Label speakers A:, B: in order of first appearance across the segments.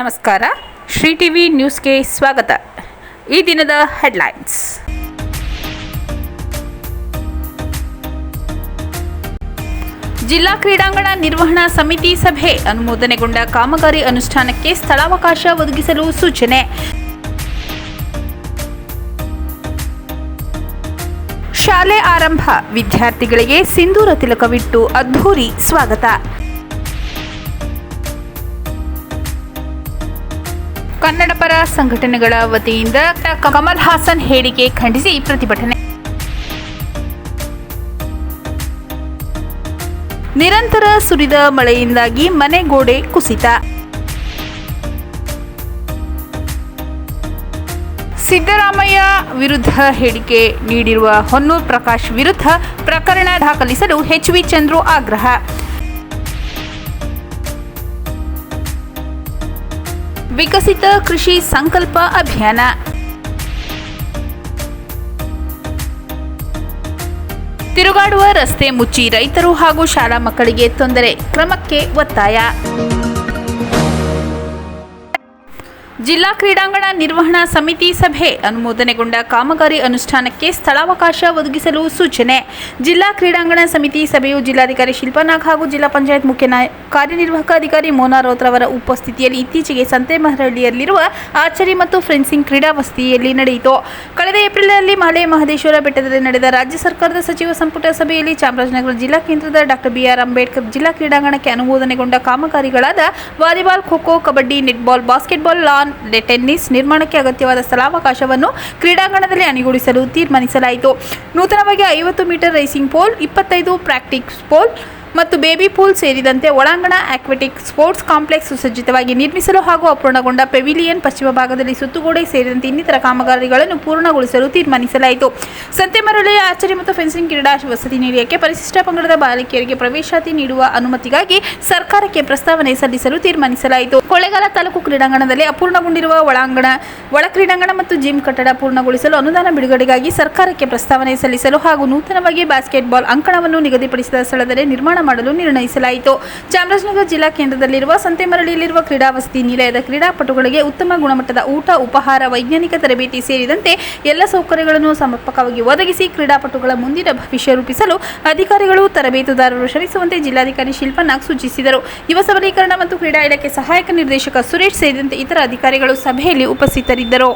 A: ನಮಸ್ಕಾರ. ಶ್ರೀ ಟಿವಿ ನ್ಯೂಸ್ಗೆ ಸ್ವಾಗತ. ಈ ದಿನದ ಹೆಡ್ಲೈನ್ಸ್. ಜಿಲ್ಲಾ ಕ್ರೀಡಾಂಗಣ ನಿರ್ವಹಣಾ ಸಮಿತಿ ಸಭೆ ಅನುಮೋದನೆಗೊಂಡ ಕಾಮಗಾರಿ ಅನುಷ್ಠಾನಕ್ಕೆ ಸ್ಥಳಾವಕಾಶ ಒದಗಿಸಲು ಸೂಚನೆ. ಶಾಲೆ ಆರಂಭ. ವಿದ್ಯಾರ್ಥಿಗಳಿಗೆ ಸಿಂಧೂರ ತಿಲಕವಿಟ್ಟು ಅದ್ಧೂರಿ ಸ್ವಾಗತ. ಕನ್ನಡ ಪರ ಸಂಘಟನೆಗಳ ವತಿಯಿಂದ ಕಮಲ್ ಹಾಸನ್ ಹೇಳಿಕೆ ಖಂಡಿಸಿ ಪ್ರತಿಭಟನೆ. ನಿರಂತರ ಸುರಿದ ಮಳೆಯಿಂದಾಗಿ ಮನೆ ಗೋಡೆ ಕುಸಿತ. ಸಿದ್ದರಾಮಯ್ಯ ವಿರುದ್ಧ ಹೇಳಿಕೆ ನೀಡಿರುವ ಹೊನ್ನೂರ್ ಪ್ರಕಾಶ್ ವಿರುದ್ಧ ಪ್ರಕರಣ ದಾಖಲಿಸಲು ಎಚ್ವಿ ಚಂದ್ರು ಆಗ್ರಹ. ವಿಕಸಿತ ಕೃಷಿ ಸಂಕಲ್ಪ ಅಭಿಯಾನ. ತಿರುಗಾಡುವ ರಸ್ತೆ ಮುಚ್ಚಿ ರೈತರು ಹಾಗೂ ಶಾಲಾ ಮಕ್ಕಳಿಗೆ ತೊಂದರೆ ಕ್ರಮಕ್ಕೆ ಒತ್ತಾಯ. ಜಿಲ್ಲಾ ಕ್ರೀಡಾಂಗಣ ನಿರ್ವಹಣಾ ಸಮಿತಿ ಸಭೆ ಅನುಮೋದನೆಗೊಂಡ ಕಾಮಗಾರಿ ಅನುಷ್ಠಾನಕ್ಕೆ ಸ್ಥಳಾವಕಾಶ ಒದಗಿಸಲು ಸೂಚನೆ. ಜಿಲ್ಲಾ ಕ್ರೀಡಾಂಗಣ ಸಮಿತಿ ಸಭೆಯು ಜಿಲ್ಲಾಧಿಕಾರಿ ಶಿಲ್ಪಾನಾಗ್ ಹಾಗೂ ಜಿಲ್ಲಾ ಪಂಚಾಯತ್ ಮುಖ್ಯ ಕಾರ್ಯನಿರ್ವಾಹಕ ಅಧಿಕಾರಿ ಮೋನಾ ರೌತ್ರವರ ಉಪಸ್ಥಿತಿಯಲ್ಲಿ ಇತ್ತೀಚೆಗೆ ಸಂತೇಮಹರಹಳ್ಳಿಯಲ್ಲಿರುವ ಆಚರಿ ಮತ್ತು ಫೆನ್ಸಿಂಗ್ ಕ್ರೀಡಾ ವಸ್ತಿಯಲ್ಲಿ ನಡೆಯಿತು. ಕಳೆದ ಏಪ್ರಿಲ್ನಲ್ಲಿ ಮಲೆ ಮಹದೇಶ್ವರ ಬೆಟ್ಟದಲ್ಲಿ ನಡೆದ ರಾಜ್ಯ ಸರ್ಕಾರದ ಸಚಿವ ಸಂಪುಟ ಸಭೆಯಲ್ಲಿ ಚಾಮರಾಜನಗರ ಜಿಲ್ಲಾ ಕೇಂದ್ರದ ಡಾಕ್ಟರ್ ಬಿಆರ್ ಅಂಬೇಡ್ಕರ್ ಜಿಲ್ಲಾ ಕ್ರೀಡಾಂಗಣಕ್ಕೆ ಅನುಮೋದನೆಗೊಂಡ ಕಾಮಗಾರಿಗಳಾದ volleyball kho kho kabaddi, netball, basketball, lawn tennis ನಿರ್ಮಾಣಕ್ಕೆ ಅಗತ್ಯವಾದ ಸ್ಥಳಾವಕಾಶವನ್ನು ಕ್ರೀಡಾಂಗಣದಲ್ಲಿ ಅಣಿಗೂಡಿಸಲು ತೀರ್ಮಾನಿಸಲಾಯಿತು. ನೂತನವಾಗಿ ಐವತ್ತು ಮೀಟರ್ ರೇಸಿಂಗ್ ಪೋಲ್, ಇಪ್ಪತ್ತೈದು ಪ್ರಾಕ್ಟಿಕ್ಸ್ ಪೋಲ್ ಮತ್ತು ಬೇಬಿ ಪೂಲ್ ಸೇರಿದಂತೆ ಒಳಾಂಗಣ ಆಕ್ವೆಟಿಕ್ ಸ್ಪೋರ್ಟ್ಸ್ ಕಾಂಪ್ಲೆಕ್ಸ್ ಸುಸಜ್ಜಿತವಾಗಿ ನಿರ್ಮಿಸಲು ಹಾಗೂ ಅಪೂರ್ಣಗೊಂಡ ಪೆವಿಲಿಯನ್ ಪಶ್ಚಿಮ ಭಾಗದಲ್ಲಿ ಸುತ್ತುಗೋಡೆ ಸೇರಿದಂತೆ ಇನ್ನಿತರ ಕಾಮಗಾರಿಗಳನ್ನು ಪೂರ್ಣಗೊಳಿಸಲು ತೀರ್ಮಾನಿಸಲಾಯಿತು. ಸಂತೆಮರಳಿಯ ಆರ್ಚರಿ ಮತ್ತು ಫೆನ್ಸಿಂಗ್ ಕ್ರೀಡಾ ವಸತಿ ನಿಲಯಕ್ಕೆ ಪರಿಶಿಷ್ಟ ಪಂಗಡದ ಬಾಲಕಿಯರಿಗೆ ಪ್ರವೇಶಾತಿ ನೀಡುವ ಅನುಮತಿಗಾಗಿ ಸರ್ಕಾರಕ್ಕೆ ಪ್ರಸ್ತಾವನೆ ಸಲ್ಲಿಸಲು ತೀರ್ಮಾನಿಸಲಾಯಿತು. ಕೊಳ್ಳೇಗಾಲ ತಾಲೂಕು ಕ್ರೀಡಾಂಗಣದಲ್ಲಿ ಅಪೂರ್ಣಗೊಂಡಿರುವ ಒಳಾಂಗಣ, ಒಳ ಕ್ರೀಡಾಂಗಣ ಮತ್ತು ಜಿಮ್ ಕಟ್ಟಡ ಪೂರ್ಣಗೊಳಿಸಲು ಅನುದಾನ ಬಿಡುಗಡೆಗಾಗಿ ಸರ್ಕಾರಕ್ಕೆ ಪ್ರಸ್ತಾವನೆ ಸಲ್ಲಿಸಲು ಹಾಗೂ ನೂತನವಾಗಿ ಬಾಸ್ಕೆಟ್ಬಾಲ್ ಅಂಕಣವನ್ನು ನಿಗದಿಪಡಿಸಿದ ಸ್ಥಳದಲ್ಲಿ ನಿರ್ಮಾಣ ಮಾಡಲು ನಿರ್ಣಯಿಸಲಾಯಿತು. ಚಾಮರಾಜನಗರ ಜಿಲ್ಲಾ ಕೇಂದ್ರದಲ್ಲಿರುವ ಸಂತೆಮರಳಿಯಲ್ಲಿರುವ ಕ್ರೀಡಾ ವಸತಿ ನಿಲಯದ ಕ್ರೀಡಾಪಟುಗಳಿಗೆ ಉತ್ತಮ ಗುಣಮಟ್ಟದ ಊಟ, ಉಪಹಾರ, ವೈಜ್ಞಾನಿಕ ತರಬೇತಿ ಸೇರಿದಂತೆ ಎಲ್ಲ ಸೌಕರ್ಯಗಳನ್ನು ಸಮರ್ಪಕವಾಗಿ ಒದಗಿಸಿ ಕ್ರೀಡಾಪಟುಗಳ ಮುಂದಿನ ಭವಿಷ್ಯ ರೂಪಿಸಲು ಅಧಿಕಾರಿಗಳು ತರಬೇತುದಾರರು ಶ್ರಮಿಸುವಂತೆ ಜಿಲ್ಲಾಧಿಕಾರಿ ಶಿಲ್ಪನಾಗ್ ಸೂಚಿಸಿದರು. ಯುವ ಸಬಲೀಕರಣ ಮತ್ತು ಕ್ರೀಡಾ ಇಲಾಖೆ ಸಹಾಯಕ ನಿರ್ದೇಶಕ ಸುರೇಶ್ ಸೇರಿದಂತೆ ಇತರ ಅಧಿಕಾರಿಗಳು ಸಭೆಯಲ್ಲಿ ಉಪಸ್ಥಿತರಿದ್ದರು.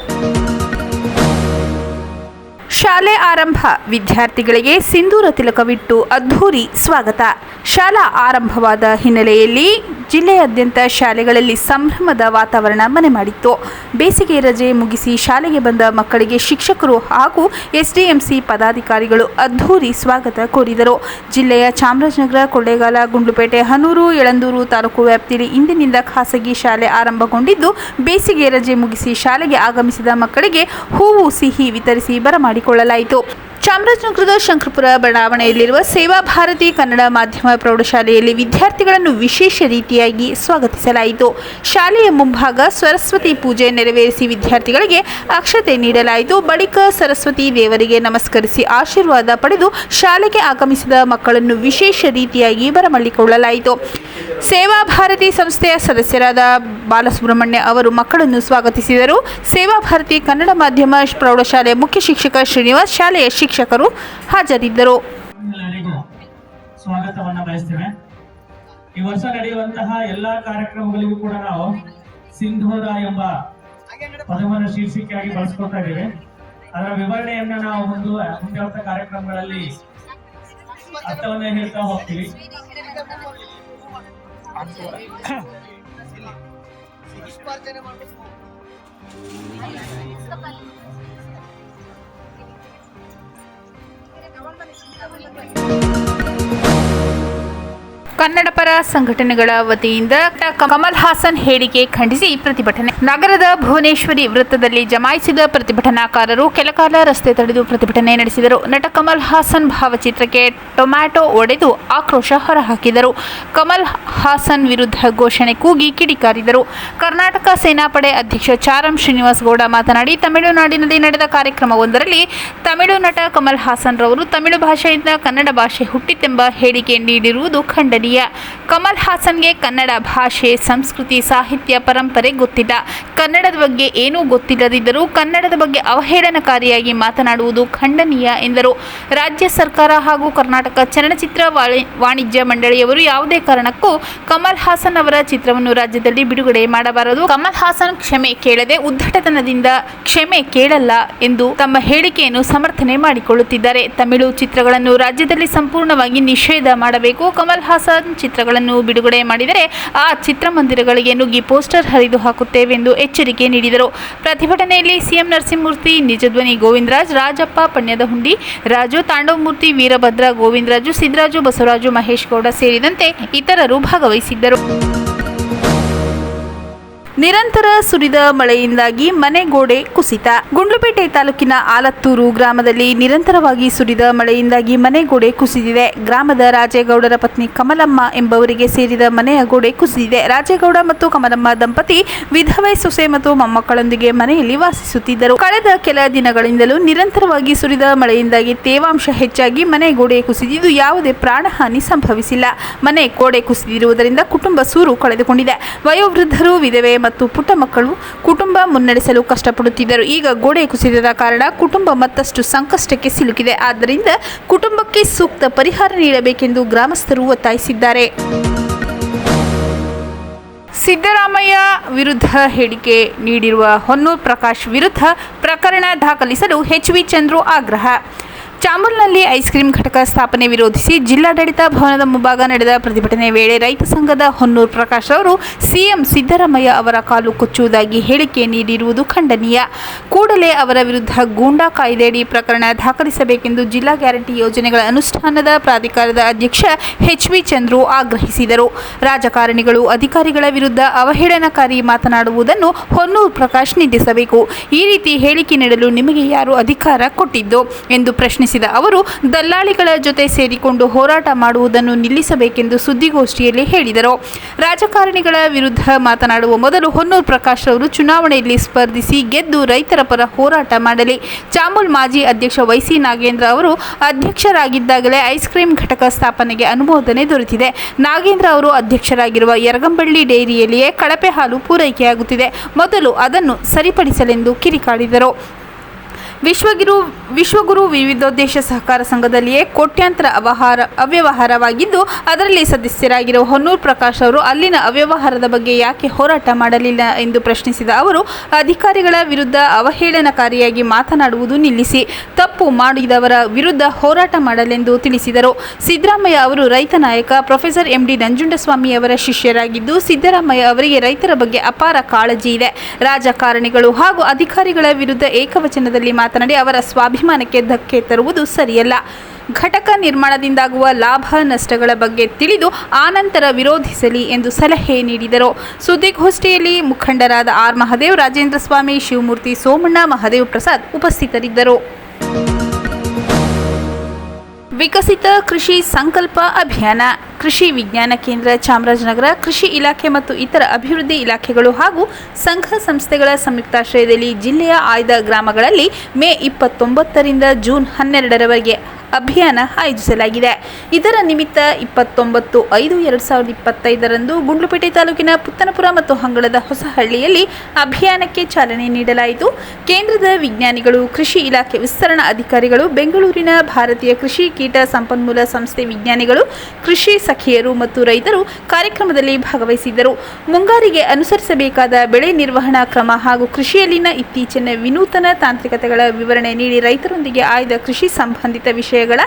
A: ಶಾಲೆ ಆರಂಭ. ವಿದ್ಯಾರ್ಥಿಗಳಿಗೆ ಸಿಂಧೂರ ತಿಲಕವಿಟ್ಟು ಅದ್ಧೂರಿ ಸ್ವಾಗತ. ಶಾಲಾ ಆರಂಭವಾದ ಹಿನ್ನೆಲೆಯಲ್ಲಿ ಜಿಲ್ಲೆಯಾದ್ಯಂತ ಶಾಲೆಗಳಲ್ಲಿ ಸಂಭ್ರಮದ ವಾತಾವರಣ ಮನೆ ಮಾಡಿತ್ತು. ಬೇಸಿಗೆ ರಜೆ ಮುಗಿಸಿ ಶಾಲೆಗೆ ಬಂದ ಮಕ್ಕಳಿಗೆ ಶಿಕ್ಷಕರು ಹಾಗೂ ಎಸ್ಡಿಎಂಸಿ ಪದಾಧಿಕಾರಿಗಳು ಅದ್ಧೂರಿ ಸ್ವಾಗತ ಕೋರಿದರು. ಜಿಲ್ಲೆಯ ಚಾಮರಾಜನಗರ, ಕೊಳ್ಳೇಗಾಲ, ಗುಂಡ್ಲುಪೇಟೆ, ಹನೂರು, ಯಳಂದೂರು ತಾಲೂಕು ವ್ಯಾಪ್ತಿಯಲ್ಲಿ ಇಂದಿನಿಂದ ಖಾಸಗಿ ಶಾಲೆ ಆರಂಭಗೊಂಡಿದ್ದು, ಬೇಸಿಗೆ ರಜೆ ಮುಗಿಸಿ ಶಾಲೆಗೆ ಆಗಮಿಸಿದ ಮಕ್ಕಳಿಗೆ ಹೂವು, ಸಿಹಿ ವಿತರಿಸಿ ಬರಮಾಡಿಕೊಳ್ಳಲಾಯಿತು. ಚಾಮರಾಜನಗರದ ಶಂಕರಪುರ ಬಡಾವಣೆಯಲ್ಲಿರುವ ಸೇವಾ ಭಾರತಿ ಕನ್ನಡ ಮಾಧ್ಯಮ ಪ್ರೌಢಶಾಲೆಯಲ್ಲಿ ವಿದ್ಯಾರ್ಥಿಗಳನ್ನು ವಿಶೇಷ ರೀತಿಯಾಗಿ ಸ್ವಾಗತಿಸಲಾಯಿತು. ಶಾಲೆಯ ಮುಂಭಾಗ ಸರಸ್ವತಿ ಪೂಜೆ ನೆರವೇರಿಸಿ ವಿದ್ಯಾರ್ಥಿಗಳಿಗೆ ಅಕ್ಷತೆ ನೀಡಲಾಯಿತು. ಬಳಿಕ ಸರಸ್ವತಿ ದೇವರಿಗೆ ನಮಸ್ಕರಿಸಿ ಆಶೀರ್ವಾದ ಪಡೆದು ಶಾಲೆಗೆ ಆಗಮಿಸಿದ ಮಕ್ಕಳನ್ನು ವಿಶೇಷ ರೀತಿಯಾಗಿ ಬರಮಾಡಿಕೊಳ್ಳಲಾಯಿತು ಸೇವಾ ಭಾರತಿ ಸಂಸ್ಥೆಯ ಸದಸ್ಯರಾದ ಬಾಲಸುಬ್ರಹ್ಮಣ್ಯ ಅವರು ಮಕ್ಕಳನ್ನು ಸ್ವಾಗತಿಸಿದರು. ಸೇವಾ ಭಾರತಿ ಕನ್ನಡ ಮಾಧ್ಯಮ ಪ್ರೌಢಶಾಲೆಯ ಮುಖ್ಯ ಶಿಕ್ಷಕ ಶ್ರೀನಿವಾಸ್, ಶಾಲೆಯ ಶಿಕ್ಷಕರು ಹಾಜರಿದ್ದರು.
B: ಸ್ವಾಗತವನ್ನು ಬಯಸ್ತೇವೆ. ಈ ವರ್ಷ ನಡೆಯುವಂತಹ ಎಲ್ಲಾ ಕಾರ್ಯಕ್ರಮಗಳಿಗೂ ಕೂಡ ನಾವು ಸಿಂಧೋದ ಎಂಬ ಪದವನ್ನು ಶೀರ್ಷಿಕೆಯಾಗಿ ಬಳಸ್ಕೊತಾ ಇದ್ದೇವೆ. ಅದರ ವಿವರಣೆಯನ್ನ ನಾವು ಮುಂದೆ ಮುಂದೆ ಕಾರ್ಯಕ್ರಮಗಳಲ್ಲಿ ಅರ್ಥವನ್ನೇ ಹೇಳ್ತಾ ಹೋಗ್ತೀವಿ. 嗯。
A: ಕನ್ನಡ ಪರ ಸಂಘಟನೆಗಳ ವತಿಯಿಂದ ಕಮಲ್ ಹಾಸನ್ ಹೇಳಿಕೆ ಖಂಡಿಸಿ ಪ್ರತಿಭಟನೆ. ನಗರದ ಭುವನೇಶ್ವರಿ ವೃತ್ತದಲ್ಲಿ ಜಮಾಯಿಸಿದ ಪ್ರತಿಭಟನಾಕಾರರು ಕೆಲಕಾಲ ರಸ್ತೆ ತಡೆದು ಪ್ರತಿಭಟನೆ ನಡೆಸಿದರು. ನಟ ಕಮಲ್ ಹಾಸನ್ ಭಾವಚಿತ್ರಕ್ಕೆ ಟೊಮ್ಯಾಟೊ ಒಡೆದು ಆಕ್ರೋಶ ಹೊರಹಾಕಿದರು. ಕಮಲ್ ಹಾಸನ್ ವಿರುದ್ಧ ಘೋಷಣೆ ಕೂಗಿ ಕಿಡಿಕಾರಿದರು. ಕರ್ನಾಟಕ ಸೇನಾಪಡೆ ಅಧ್ಯಕ್ಷ ಚಾರಂ ಶ್ರೀನಿವಾಸ್ ಗೌಡ ಮಾತನಾಡಿ, ತಮಿಳುನಾಡಿನಲ್ಲಿ ನಡೆದ ಕಾರ್ಯಕ್ರಮವೊಂದರಲ್ಲಿ ತಮಿಳು ನಟ ಕಮಲ್ ಹಾಸನ್ ರವರು ತಮಿಳು ಭಾಷೆಯಿಂದ ಕನ್ನಡ ಭಾಷೆ ಹುಟ್ಟಿತೆಂಬ ಹೇಳಿಕೆ ನೀಡಿರುವುದು ಖಂಡನೀಯ. ಖಂಡನೀಯ ಕಮಲ್ ಹಾಸನ್ಗೆ ಕನ್ನಡ ಭಾಷೆ, ಸಂಸ್ಕೃತಿ, ಸಾಹಿತ್ಯ ಪರಂಪರೆ ಗೊತ್ತಿಲ್ಲ. ಕನ್ನಡದ ಬಗ್ಗೆ ಏನೂ ಗೊತ್ತಿಲ್ಲದಿದ್ದರೂ ಕನ್ನಡದ ಬಗ್ಗೆ ಅವಹೇಳನಕಾರಿಯಾಗಿ ಮಾತನಾಡುವುದು ಖಂಡನೀಯ ಎಂದರು. ರಾಜ್ಯ ಸರ್ಕಾರ ಹಾಗೂ ಕರ್ನಾಟಕ ಚಲನಚಿತ್ರ ವಾಣಿ- ವಾಣಿಜ್ಯ ಮಂಡಳಿಯವರು ಯಾವುದೇ ಕಾರಣಕ್ಕೂ ಕಮಲ್ ಹಾಸನ್ ಅವರ ಚಿತ್ರವನ್ನು ರಾಜ್ಯದಲ್ಲಿ ಬಿಡುಗಡೆ ಮಾಡಬಾರದು. ಕಮಲ್ ಹಾಸನ್ ಕ್ಷಮೆ ಕೇಳದೆ ಉದ್ದಟತನದಿಂದ ಕ್ಷಮೆ ಕೇಳಲ್ಲ ಎಂದು ತಮ್ಮ ಹೇಳಿಕೆಯನ್ನು ಸಮರ್ಥನೆ ಮಾಡಿಕೊಳ್ಳುತ್ತಿದ್ದಾರೆ. ತಮಿಳು ಚಿತ್ರಗಳನ್ನು ರಾಜ್ಯದಲ್ಲಿ ಸಂಪೂರ್ಣವಾಗಿ ನಿಷೇಧ ಮಾಡಬೇಕು. ಕಮಲ್ ಹಾಸನ್ ಚಿತ್ರಗಳನ್ನು ಬಿಡುಗಡೆ ಮಾಡಿದರೆ ಆ ಚಿತ್ರಮಂದಿರಗಳಿಗೆ ನುಗ್ಗಿ ಪೋಸ್ಟರ್ ಹರಿದು ಹಾಕುತ್ತೇವೆಂದು ಎಚ್ಚರಿಕೆ ನೀಡಿದರು. ಪ್ರತಿಭಟನೆಯಲ್ಲಿ ಸಿಎಂ ನರಸಿಂಹಮೂರ್ತಿ, ನಿಜಧ್ವನಿ ಗೋವಿಂದರಾಜ್, ರಾಜಪ್ಪ ಪಣ್ಯದ ಹುಂಡಿ ರಾಜು ತಾಂಡವಮೂರ್ತಿ ವೀರಭದ್ರ ಗೋವಿಂದರಾಜು, ಸಿದ್ದರಾಜು ಬಸವರಾಜು ಮಹೇಶ್ ಗೌಡ ಸೇರಿದಂತೆ ಇತರರು ಭಾಗವಹಿಸಿದ್ದರು. ನಿರಂತರ ಸುರಿದ ಮಳೆಯಿಂದಾಗಿ ಮನೆ ಗೋಡೆ ಕುಸಿತ. ಗುಂಡ್ಲುಪೇಟೆ ತಾಲೂಕಿನ ಆಲತ್ತೂರು ಗ್ರಾಮದಲ್ಲಿ ನಿರಂತರವಾಗಿ ಸುರಿದ ಮಳೆಯಿಂದಾಗಿ ಮನೆ ಗೋಡೆ ಕುಸಿದಿದೆ. ಗ್ರಾಮದ ರಾಜೇಗೌಡರ ಪತ್ನಿ ಕಮಲಮ್ಮ ಎಂಬವರಿಗೆ ಸೇರಿದ ಮನೆಯ ಗೋಡೆ ಕುಸಿದಿದೆ. ರಾಜೇಗೌಡ ಮತ್ತು ಕಮಲಮ್ಮ ದಂಪತಿ ವಿಧವೆ ಸೊಸೆ ಮತ್ತು ಮೊಮ್ಮಕ್ಕಳೊಂದಿಗೆ ಮನೆಯಲ್ಲಿ ವಾಸಿಸುತ್ತಿದ್ದರು. ಕಳೆದ ಕೆಲ ದಿನಗಳಿಂದಲೂ ನಿರಂತರವಾಗಿ ಸುರಿದ ಮಳೆಯಿಂದಾಗಿ ತೇವಾಂಶ ಹೆಚ್ಚಾಗಿ ಮನೆ ಗೋಡೆ ಕುಸಿದಿದ್ದು ಯಾವುದೇ ಪ್ರಾಣಹಾನಿ ಸಂಭವಿಸಿಲ್ಲ. ಮನೆ ಗೋಡೆ ಕುಸಿದಿರುವುದರಿಂದ ಕುಟುಂಬ ಸೂರು ಕಳೆದುಕೊಂಡಿದೆ. ವಯೋವೃದ್ಧರು ವಿಧವೆ ಮತ್ತು ಪುಟ್ಟ ಮಕ್ಕಳು ಕುಟುಂಬ ಮುನ್ನಡೆಸಲು ಕಷ್ಟಪಡುತ್ತಿದ್ದರು. ಈಗ ಗೋಡೆ ಕುಸಿದ ಕಾರಣ ಕುಟುಂಬ ಮತ್ತಷ್ಟು ಸಂಕಷ್ಟಕ್ಕೆ ಸಿಲುಕಿದೆ. ಆದ್ದರಿಂದ ಕುಟುಂಬಕ್ಕೆ ಸೂಕ್ತ ಪರಿಹಾರ ನೀಡಬೇಕೆಂದು ಗ್ರಾಮಸ್ಥರು ಒತ್ತಾಯಿಸಿದ್ದಾರೆ. ಸಿದ್ದರಾಮಯ್ಯ ವಿರುದ್ಧ ಹೇಳಿಕೆ ನೀಡಿರುವ ಹೊನ್ನೂರ್ ಪ್ರಕಾಶ್ ವಿರುದ್ಧ ಪ್ರಕರಣ ದಾಖಲಿಸಲು ಎಚ್ ವಿ ಚಂದ್ರು ಆಗ್ರಹ. ಚಾಮೂಲ್ನಲ್ಲಿ ಐಸ್ ಕ್ರೀಂ ಘಟಕ ಸ್ಥಾಪನೆ ವಿರೋಧಿಸಿ ಜಿಲ್ಲಾಡಳಿತ ಭವನದ ಮುಂಭಾಗ ನಡೆದ ಪ್ರತಿಭಟನೆ ವೇಳೆ ರೈತ ಸಂಘದ ಹೊನ್ನೂರ್ ಪ್ರಕಾಶ್ ಅವರು ಸಿಎಂ ಸಿದ್ದರಾಮಯ್ಯ ಅವರ ಕಾಲು ಕೊಚ್ಚುವುದಾಗಿ ಹೇಳಿಕೆ ನೀಡಿರುವುದು ಖಂಡನೀಯ. ಕೂಡಲೇ ಅವರ ವಿರುದ್ಧ ಗೂಂಡಾ ಕಾಯ್ದೆಯಡಿ ಪ್ರಕರಣ ದಾಖಲಿಸಬೇಕೆಂದು ಜಿಲ್ಲಾ ಗ್ಯಾರಂಟಿ ಯೋಜನೆಗಳ ಅನುಷ್ಠಾನದ ಪ್ರಾಧಿಕಾರದ ಅಧ್ಯಕ್ಷ ಎಚ್ ವಿ ಚಂದ್ರು ಆಗ್ರಹಿಸಿದರು. ರಾಜಕಾರಣಿಗಳು, ಅಧಿಕಾರಿಗಳ ವಿರುದ್ಧ ಅವಹೇಳನಕಾರಿ ಮಾತನಾಡುವುದನ್ನು ಹೊನ್ನೂರ್ ಪ್ರಕಾಶ್ ನಿಲ್ಲಿಸಬೇಕು ಈ ರೀತಿ ಹೇಳಿಕೆ ನೀಡಲು ನಿಮಗೆ ಯಾರು ಅಧಿಕಾರ ಕೊಟ್ಟಿದ್ದು? ಎಂದು ಪ್ರಶ್ನಿಸಿದ ಅವರು, ದಲ್ಲಾಳಿಗಳ ಜೊತೆ ಸೇರಿಕೊಂಡು ಹೋರಾಟ ಮಾಡುವುದನ್ನು ನಿಲ್ಲಿಸಬೇಕೆಂದು ಸುದ್ದಿಗೋಷ್ಠಿಯಲ್ಲಿ ಹೇಳಿದರು. ರಾಜಕಾರಣಿಗಳ ವಿರುದ್ಧ ಮಾತನಾಡುವ ಮೊದಲು ಹೊನ್ನೂರ್ ಪ್ರಕಾಶ್ ಅವರು ಚುನಾವಣೆಯಲ್ಲಿ ಸ್ಪರ್ಧಿಸಿ ಗೆದ್ದು ರೈತರ ಪರ ಹೋರಾಟ ಮಾಡಲಿ. ಚಾಮುಲ್ ಮಾಜಿ ಅಧ್ಯಕ್ಷ ವೈಸಿ ನಾಗೇಂದ್ರ ಅವರು ಅಧ್ಯಕ್ಷರಾಗಿದ್ದಾಗಲೇ ಐಸ್ ಕ್ರೀಂ ಘಟಕ ಸ್ಥಾಪನೆಗೆ ಅನುಮೋದನೆ ದೊರೆತಿದೆ. ನಾಗೇಂದ್ರ ಅವರು ಅಧ್ಯಕ್ಷರಾಗಿರುವ ಯರಗಂಬಳ್ಳಿ ಡೈರಿಯಲ್ಲಿಯೇ ಕಳಪೆ ಹಾಲು ಪೂರೈಕೆಯಾಗುತ್ತಿದೆ. ಮೊದಲು ಅದನ್ನು ಸರಿಪಡಿಸಲೆಂದು ಕಿರಿಕಾಡಿದರು ವಿಶ್ವಗುರು ವಿಶ್ವಗುರು ವಿವಿಧೋದ್ದೇಶ ಸಹಕಾರ ಸಂಘದಲ್ಲಿಯೇ ಕೋಟ್ಯಾಂತರ ಅವಹಾರ ಅವ್ಯವಹಾರವಾಗಿದ್ದು, ಅದರಲ್ಲಿ ಸದಸ್ಯರಾಗಿರುವ ಹೊನ್ನೂರು ಪ್ರಕಾಶ್ ಅವರು ಅಲ್ಲಿನ ಅವ್ಯವಹಾರದ ಬಗ್ಗೆ ಯಾಕೆ ಹೋರಾಟ ಮಾಡಲಿಲ್ಲ ಎಂದು ಪ್ರಶ್ನಿಸಿದ ಅವರು, ಅಧಿಕಾರಿಗಳ ವಿರುದ್ಧ ಅವಹೇಳನಕಾರಿಯಾಗಿ ಮಾತನಾಡುವುದು ನಿಲ್ಲಿಸಿ, ತಪ್ಪು ಮಾಡಿದವರ ವಿರುದ್ಧ ಹೋರಾಟ ಮಾಡಲೆಂದು ತಿಳಿಸಿದರು. ಸಿದ್ದರಾಮಯ್ಯ ಅವರು ರೈತ ನಾಯಕ, ಪ್ರೊಫೆಸರ್ ಎಂ ಡಿ ನಂಜುಂಡಸ್ವಾಮಿ ಅವರ ಶಿಷ್ಯರಾಗಿದ್ದು, ಸಿದ್ದರಾಮಯ್ಯ ಅವರಿಗೆ ರೈತರ ಬಗ್ಗೆ ಅಪಾರ ಕಾಳಜಿ ಇದೆ. ರಾಜಕಾರಣಿಗಳು ಹಾಗೂ ಅಧಿಕಾರಿಗಳ ವಿರುದ್ಧ ಏಕವಚನದಲ್ಲಿ ಮಾತನಾಡಿ, ಅವರ ಸ್ವಾಭಿಮಾನಕ್ಕೆ ಧಕ್ಕೆ ತರುವುದು ಸರಿಯಲ್ಲ. ಘಟಕ ನಿರ್ಮಾಣದಿಂದಾಗುವ ಲಾಭ ನಷ್ಟಗಳ ಬಗ್ಗೆ ತಿಳಿದು ಆನಂತರ ವಿರೋಧಿಸಲಿ ಎಂದು ಸಲಹೆ ನೀಡಿದರು. ಸುದ್ದಿಗೋಷ್ಠಿಯಲ್ಲಿ ಮುಖಂಡರಾದ ಆರ್ ಮಹದೇವ್, ರಾಜೇಂದ್ರ ಸ್ವಾಮಿ, ಶಿವಮೂರ್ತಿ ಸೋಮಣ್ಣ, ಮಹದೇವ್ ಪ್ರಸಾದ್ ಉಪಸ್ಥಿತರಿದ್ದರು. ವಿಕಸಿತ ಕೃಷಿ ಸಂಕಲ್ಪ ಅಭಿಯಾನ. ಕೃಷಿ ವಿಜ್ಞಾನ ಕೇಂದ್ರ ಚಾಮರಾಜನಗರ, ಕೃಷಿ ಇಲಾಖೆ ಮತ್ತು ಇತರ ಅಭಿವೃದ್ಧಿ ಇಲಾಖೆಗಳು ಹಾಗೂ ಸಂಘ ಸಂಸ್ಥೆಗಳ ಸಂಯುಕ್ತಾಶ್ರಯದಲ್ಲಿ ಜಿಲ್ಲೆಯ ಆಯ್ದ ಗ್ರಾಮಗಳಲ್ಲಿ ಮೇ ಇಪ್ಪತ್ತೊಂಬತ್ತರಿಂದ ಜೂನ್ ಹನ್ನೆರಡರವರೆಗೆ ಅಭಿಯಾನ ಆಯೋಜಿಸಲಾಗಿದೆ. ಇದರ ನಿಮಿತ್ತ ಇಪ್ಪತ್ತೊಂಬತ್ತು ಐದು ಎರಡು ಸಾವಿರದ ಇಪ್ಪತ್ತೈದರಂದು ಗುಂಡ್ಲುಪೇಟೆ ತಾಲೂಕಿನ ಪುತ್ತನಪುರ ಮತ್ತು ಹಂಗಳದ ಹೊಸಹಳ್ಳಿಯಲ್ಲಿ ಅಭಿಯಾನಕ್ಕೆ ಚಾಲನೆ ನೀಡಲಾಯಿತು. ಕೇಂದ್ರದ ವಿಜ್ಞಾನಿಗಳು, ಕೃಷಿ ಇಲಾಖೆ ವಿಸ್ತರಣಾ ಅಧಿಕಾರಿಗಳು, ಬೆಂಗಳೂರಿನ ಭಾರತೀಯ ಕೃಷಿ ಕೀಟ ಸಂಪನ್ಮೂಲ ಸಂಸ್ಥೆ ವಿಜ್ಞಾನಿಗಳು, ಕೃಷಿ ಸಖಿಯರು ಮತ್ತು ರೈತರು ಕಾರ್ಯಕ್ರಮದಲ್ಲಿ ಭಾಗವಹಿಸಿದ್ದರು ಮುಂಗಾರಿಗೆ ಅನುಸರಿಸಬೇಕಾದ ಬೆಳೆ ನಿರ್ವಹಣಾ ಕ್ರಮ ಹಾಗೂ ಕೃಷಿಯಲ್ಲಿನ ಇತ್ತೀಚಿನ ವಿನೂತನ ತಾಂತ್ರಿಕತೆಗಳ ವಿವರಣೆ ನೀಡಿ ರೈತರೊಂದಿಗೆ ಆಯ್ದ ಕೃಷಿ ಸಂಬಂಧಿತ ವಿಷಯಗಳ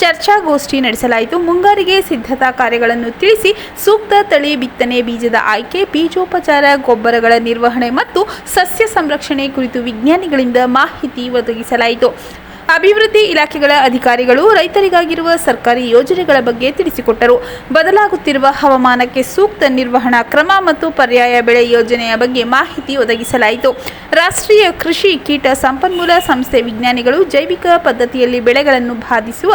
A: ಚರ್ಚಾಗೋಷ್ಠಿ ನಡೆಸಲಾಯಿತು ಮುಂಗಾರಿಗೆ ಸಿದ್ಧತಾ ಕಾರ್ಯಗಳನ್ನು ತಿಳಿಸಿ ಸೂಕ್ತ ತಳಿ ಬಿತ್ತನೆ ಬೀಜದ ಆಯ್ಕೆ ಬೀಜೋಪಚಾರ ಗೊಬ್ಬರಗಳ ನಿರ್ವಹಣೆ ಮತ್ತು ಸಸ್ಯ ಸಂರಕ್ಷಣೆ ಕುರಿತು ವಿಜ್ಞಾನಿಗಳಿಂದ ಮಾಹಿತಿ ಒದಗಿಸಲಾಯಿತು ಅಭಿವೃದ್ಧಿ ಇಲಾಖೆಗಳ ಅಧಿಕಾರಿಗಳು ರೈತರಿಗಾಗಿರುವ ಸರ್ಕಾರಿ ಯೋಜನೆಗಳ ಬಗ್ಗೆ ತಿಳಿಸಿಕೊಟ್ಟರು. ಬದಲಾಗುತ್ತಿರುವ ಹವಾಮಾನಕ್ಕೆ ಸೂಕ್ತ ನಿರ್ವಹಣಾ ಕ್ರಮ ಮತ್ತು ಪರ್ಯಾಯ ಬೆಳೆ ಯೋಜನೆಯ ಬಗ್ಗೆ ಮಾಹಿತಿ ಒದಗಿಸಲಾಯಿತು. ರಾಷ್ಟ್ರೀಯ ಕೃಷಿ ಕೀಟ ಸಂಪನ್ಮೂಲ ಸಂಸ್ಥೆ ವಿಜ್ಞಾನಿಗಳು ಜೈವಿಕ ಪದ್ಧತಿಯಲ್ಲಿ ಬೆಳೆಗಳನ್ನು ಬಾಧಿಸುವ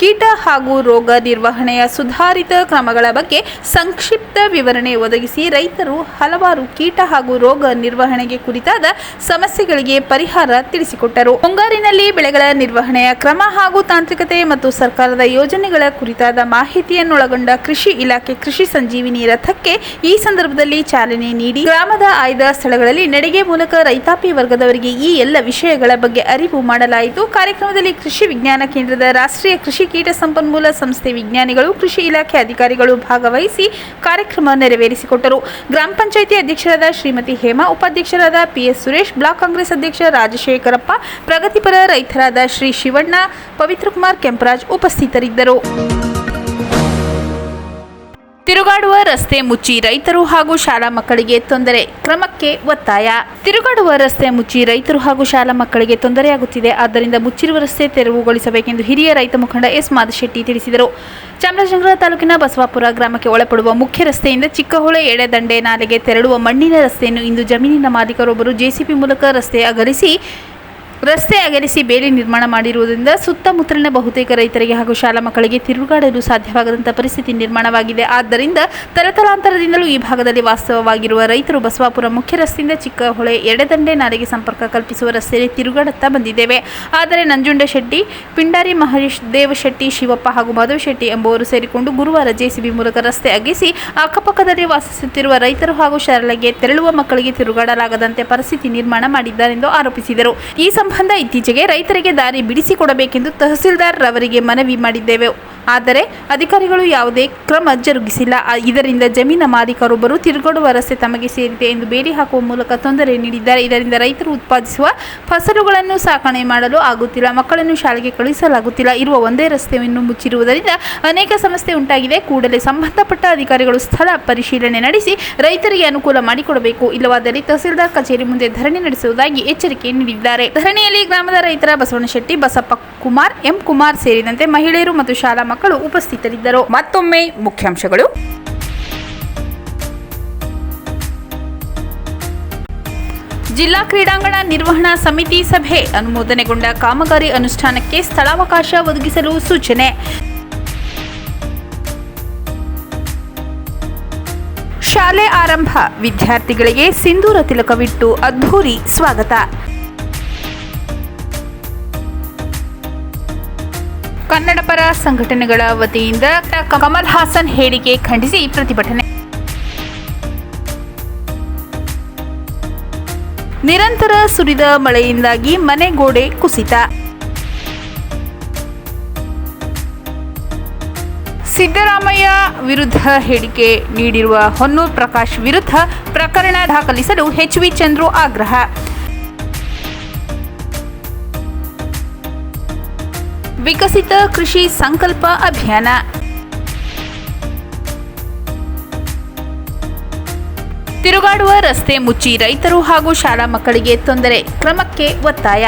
A: ಕೀಟ ಹಾಗೂ ರೋಗ ನಿರ್ವಹಣೆಯ ಸುಧಾರಿತ ಕ್ರಮಗಳ ಬಗ್ಗೆ ಸಂಕ್ಷಿಪ್ತ ವಿವರಣೆ ಒದಗಿಸಿ ರೈತರು ಹಲವಾರು ಕೀಟ ಹಾಗೂ ರೋಗ ನಿರ್ವಹಣೆಗೆ ಕುರಿತಾದ ಸಮಸ್ಯೆಗಳಿಗೆ ಪರಿಹಾರ ತಿಳಿಸಿಕೊಟ್ಟರು. ಮುಂಗಾರಿನಲ್ಲಿ ಬೆಳೆಗಳ ನಿರ್ವಹಣೆಯ ಕ್ರಮ ಹಾಗೂ ತಾಂತ್ರಿಕತೆ ಮತ್ತು ಸರ್ಕಾರದ ಯೋಜನೆಗಳ ಕುರಿತಾದ ಮಾಹಿತಿಯನ್ನೊಳಗೊಂಡ ಕೃಷಿ ಇಲಾಖೆ ಕೃಷಿ ಸಂಜೀವಿನಿ ರಥಕ್ಕೆ ಈ ಸಂದರ್ಭದಲ್ಲಿ ಚಾಲನೆ ನೀಡಿ ಗ್ರಾಮದ ಆಯ್ದ ಸ್ಥಳಗಳಲ್ಲಿ ನಡಿಗೆ ಮೂಲಕ ರೈತಾಪಿ ವರ್ಗದವರಿಗೆ ಈ ಎಲ್ಲ ವಿಷಯಗಳ ಬಗ್ಗೆ ಅರಿವು ಮಾಡಲಾಯಿತು. ಕಾರ್ಯಕ್ರಮದಲ್ಲಿ ಕೃಷಿ ವಿಜ್ಞಾನ ಕೇಂದ್ರದ ರಾಷ್ಟ್ರೀಯ ಕೃಷಿ ಕೀಟ ಸಂಪನ್ಮೂಲ ಸಂಸ್ಥೆ ವಿಜ್ಞಾನಿಗಳು, ಕೃಷಿ ಇಲಾಖೆ ಅಧಿಕಾರಿಗಳು ಭಾಗವಹಿಸಿ ಕಾರ್ಯಕ್ರಮ ನೆರವೇರಿಸಿಕೊಟ್ಟರು. ಗ್ರಾಮ ಪಂಚಾಯಿತಿ ಅಧ್ಯಕ್ಷರಾದ ಶ್ರೀಮತಿ ಹೇಮಾ, ಉಪಾಧ್ಯಕ್ಷರಾದ ಪಿಎಸ್ ಸುರೇಶ್, ಬ್ಲಾಕ್ ಕಾಂಗ್ರೆಸ್ ಅಧ್ಯಕ್ಷ ರಾಜಶೇಖರಪ್ಪ, ಪ್ರಗತಿಪರ ರೈತರಾದ ಶ್ರೀ ಶಿವಣ್ಣ ಪವಿತ್ರಕುಮಾರ್ ಕೆಂಪರಾಜ್ ಉಪಸ್ಥಿತರಿದ್ದರು. ತಿರುಗಾಡುವ ರಸ್ತೆ ಮುಚ್ಚಿ ರೈತರು ಹಾಗೂ ಶಾಲಾ ಮಕ್ಕಳಿಗೆ ತೊಂದರೆ, ಕ್ರಮಕ್ಕೆ ಒತ್ತಾಯ. ತಿರುಗಾಡುವ ರಸ್ತೆ ಮುಚ್ಚಿ ರೈತರು ಹಾಗೂ ಶಾಲಾ ಮಕ್ಕಳಿಗೆ ತೊಂದರೆಯಾಗುತ್ತಿದೆ. ಆದ್ದರಿಂದ ಮುಚ್ಚಿರುವ ರಸ್ತೆ ತೆರವುಗೊಳಿಸಬೇಕೆಂದು ಹಿರಿಯ ರೈತ ಮುಖಂಡ ಎಸ್ ಮಾದಶೆಟ್ಟಿ ತಿಳಿಸಿದರು. ಚಾಮರಾಜನಗರ ತಾಲೂಕಿನ ಬಸವಾಪುರ ಗ್ರಾಮಕ್ಕೆ ಒಳಪಡುವ ಮುಖ್ಯ ರಸ್ತೆಯಿಂದ ಚಿಕ್ಕಹೊಳೆ ಎಡೆದಂಡೆ ನಾಲೆಗೆ ತೆರಳುವ ಮಣ್ಣಿನ ರಸ್ತೆಯನ್ನು ಇಂದು ಜಮೀನಿನ ಮಾಲೀಕರೊಬ್ಬರು ಜೆಸಿಬಿ ಮೂಲಕ ರಸ್ತೆ ಅಗಲಿಸಿ ರಸ್ತೆ ಅಗಲಿಸಿ ಬೇಲಿ ನಿರ್ಮಾಣ ಮಾಡಿರುವುದರಿಂದ ಸುತ್ತಮುತ್ತಲಿನ ಬಹುತೇಕ ರೈತರಿಗೆ ಹಾಗೂ ಶಾಲಾ ಮಕ್ಕಳಿಗೆ ತಿರುಗಾಡಲು ಸಾಧ್ಯವಾಗದಂಥ ಪರಿಸ್ಥಿತಿ ನಿರ್ಮಾಣವಾಗಿದೆ. ಆದ್ದರಿಂದ ತಲತಲಾಂತರದಿಂದಲೂ ಈ ಭಾಗದಲ್ಲಿ ವಾಸ್ತವವಾಗಿರುವ ರೈತರು ಬಸವಾಪುರ ಮುಖ್ಯ ರಸ್ತೆಯಿಂದ ಚಿಕ್ಕಹೊಳೆ ಎಡೆದಂಡೆ ನಾಲೆಗೆ ಸಂಪರ್ಕ ಕಲ್ಪಿಸುವ ರಸ್ತೆಯಲ್ಲಿ ತಿರುಗಾಡುತ್ತಾ ಬಂದಿದ್ದೇವೆ. ಆದರೆ ನಂಜುಂಡ ಶೆಟ್ಟಿ, ಪಿಂಡಾರಿ ಮಹೇಶ್, ದೇವಶೆಟ್ಟಿ, ಶಿವಪ್ಪ ಹಾಗೂ ಮಾಧವ ಶೆಟ್ಟಿ ಎಂಬುವರು ಸೇರಿಕೊಂಡು ಗುರುವಾರ ಜೆಸಿಬಿ ಮೂಲಕ ರಸ್ತೆ ಅಗ್ಗಿಸಿ ಅಕ್ಕಪಕ್ಕದಲ್ಲಿ ವಾಸಿಸುತ್ತಿರುವ ರೈತರು ಹಾಗೂ ಶಾಲೆಗೆ ತೆರಳುವ ಮಕ್ಕಳಿಗೆ ತಿರುಗಾಡಲಾಗದಂತೆ ಪರಿಸ್ಥಿತಿ ನಿರ್ಮಾಣ ಮಾಡಿದ್ದಾರೆಂದು ಆರೋಪಿಸಿದರು. ಈ ಸಂಬಂಧ ಇತ್ತೀಚೆಗೆ ರೈತರಿಗೆ ದಾರಿ ಬಿಡಿಸಿಕೊಡಬೇಕೆಂದು ತಹಸೀಲ್ದಾರ್ ರವರಿಗೆ ಮನವಿ ಮಾಡಿದ್ದೇವೆ. ಆದರೆ ಅಧಿಕಾರಿಗಳು ಯಾವುದೇ ಕ್ರಮ ಜರುಗಿಸಿಲ್ಲ. ಇದರಿಂದ ಜಮೀನ ಮಾಲೀಕರೊಬ್ಬರು ತಿರುಗಾಡುವ ರಸ್ತೆ ತಮಗೆ ಸೇರಿದೆ ಎಂದು ಬೇಡಿ ಹಾಕುವ ಮೂಲಕ ತೊಂದರೆ ನೀಡಿದ್ದಾರೆ. ಇದರಿಂದ ರೈತರು ಉತ್ಪಾದಿಸುವ ಫಸಲುಗಳನ್ನು ಸಾಕಣೆ ಮಾಡಲು ಆಗುತ್ತಿಲ್ಲ. ಮಕ್ಕಳನ್ನು ಶಾಲೆಗೆ ಕಳುಹಿಸಲಾಗುತ್ತಿಲ್ಲ. ಇರುವ ಒಂದೇ ರಸ್ತೆಯನ್ನು ಮುಚ್ಚಿರುವುದರಿಂದ ಅನೇಕ ಸಮಸ್ಯೆ ಉಂಟಾಗಿದೆ. ಕೂಡಲೇ ಸಂಬಂಧಪಟ್ಟ ಅಧಿಕಾರಿಗಳು ಸ್ಥಳ ಪರಿಶೀಲನೆ ನಡೆಸಿ ರೈತರಿಗೆ ಅನುಕೂಲ ಮಾಡಿಕೊಡಬೇಕು. ಇಲ್ಲವಾದಲ್ಲಿ ತಹಸೀಲ್ದಾರ್ ಕಚೇರಿ ಮುಂದೆ ಧರಣಿ ನಡೆಸುವುದಾಗಿ ಎಚ್ಚರಿಕೆ ನೀಡಿದ್ದಾರೆ. ಧರಣಿಯಲ್ಲಿ ಗ್ರಾಮದ ರೈತರ ಬಸವನಶೆಟ್ಟಿ, ಬಸಪ್ಪ ಕುಮಾರ್, ಎಂ ಕುಮಾರ್ ಸೇರಿದಂತೆ ಮಹಿಳೆಯರು ಮತ್ತು ಶಾಲಾ ಮಕ್ಕಳು ಉಪಸ್ಥಿತರಿದ್ದರು. ಮತ್ತೊಮ್ಮೆ ಮುಖ್ಯಾಂಶಗಳು. ಜಿಲ್ಲಾ ಕ್ರೀಡಾಂಗಣ ನಿರ್ವಹಣಾ ಸಮಿತಿ ಸಭೆ ಅನುಮೋದನೆಗೊಂಡ ಕಾಮಗಾರಿ ಅನುಷ್ಠಾನಕ್ಕೆ ಸ್ಥಳಾವಕಾಶ ಒದಗಿಸಲು ಸೂಚನೆ. ಶಾಲೆ ಆರಂಭ. ವಿದ್ಯಾರ್ಥಿಗಳಿಗೆ ಸಿಂಧೂರ ತಿಲಕವಿಟ್ಟು ಅದ್ಧೂರಿ ಸ್ವಾಗತ. ಕನ್ನಡ ಪರ ಸಂಘಟನೆಗಳ ವತಿಯಿಂದ ಕಮಲ್ ಹಾಸನ್ ಹೇಳಿಕೆ ಖಂಡಿಸಿ ಪ್ರತಿಭಟನೆ. ನಿರಂತರ ಸುರಿದ ಮಳೆಯಿಂದಾಗಿ ಮನೆಗೋಡೆ ಕುಸಿತ. ಸಿದ್ದರಾಮಯ್ಯ ವಿರುದ್ಧ ಹೇಳಿಕೆ ನೀಡಿರುವ ಹೊನ್ನೂರ್ ಪ್ರಕಾಶ್ ವಿರುದ್ಧ ಪ್ರಕರಣ ದಾಖಲಿಸಲು ಎಚ್ವಿ ಚಂದ್ರು ಆಗ್ರಹ. ವಿಕಸಿತ ಕೃಷಿ ಸಂಕಲ್ಪ ಅಭಿಯಾನ. ತಿರುಗಾಡುವ ರಸ್ತೆ ಮುಚ್ಚಿ ರೈತರು ಹಾಗೂ ಶಾಲಾ ಮಕ್ಕಳಿಗೆ ತೊಂದರೆ ಕ್ರಮಕ್ಕೆ ಒತ್ತಾಯ.